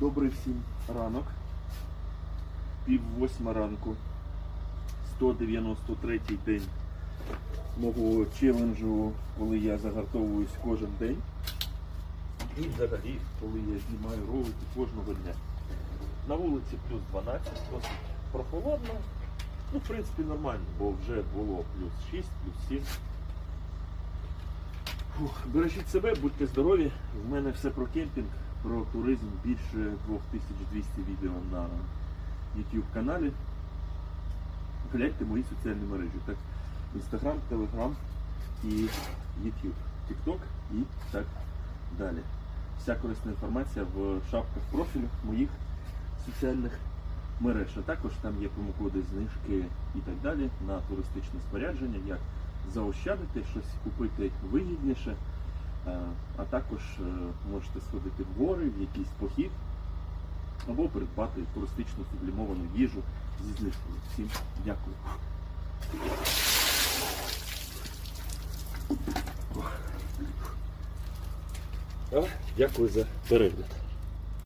Добрий всім ранок. Пів восьма ранку. 193 день мого челенджу, коли я загартовуюсь кожен день. І взагалі, коли я знімаю ролики кожного дня. На вулиці плюс 12, досить прохолодно. Ну, в принципі, нормально, бо вже було плюс 6, плюс 7. Фух, бережіть себе, будьте здорові. В мене все про кемпінг, про туризм, більше 2200 відео на YouTube каналі. Гляньте мої соціальні мережі. Так, Instagram, Telegram і YouTube, TikTok і так далі. Вся корисна інформація в шапках профілю моїх соціальних мереж. А також там є промокоди знижки і так далі на туристичне спорядження, як заощадити щось купити вигідніше, а також е, можете сходити в гори, в якийсь похід або придбати туристичну сублімовану їжу зі знижкою. Всім дякую. Дякую за перегляд.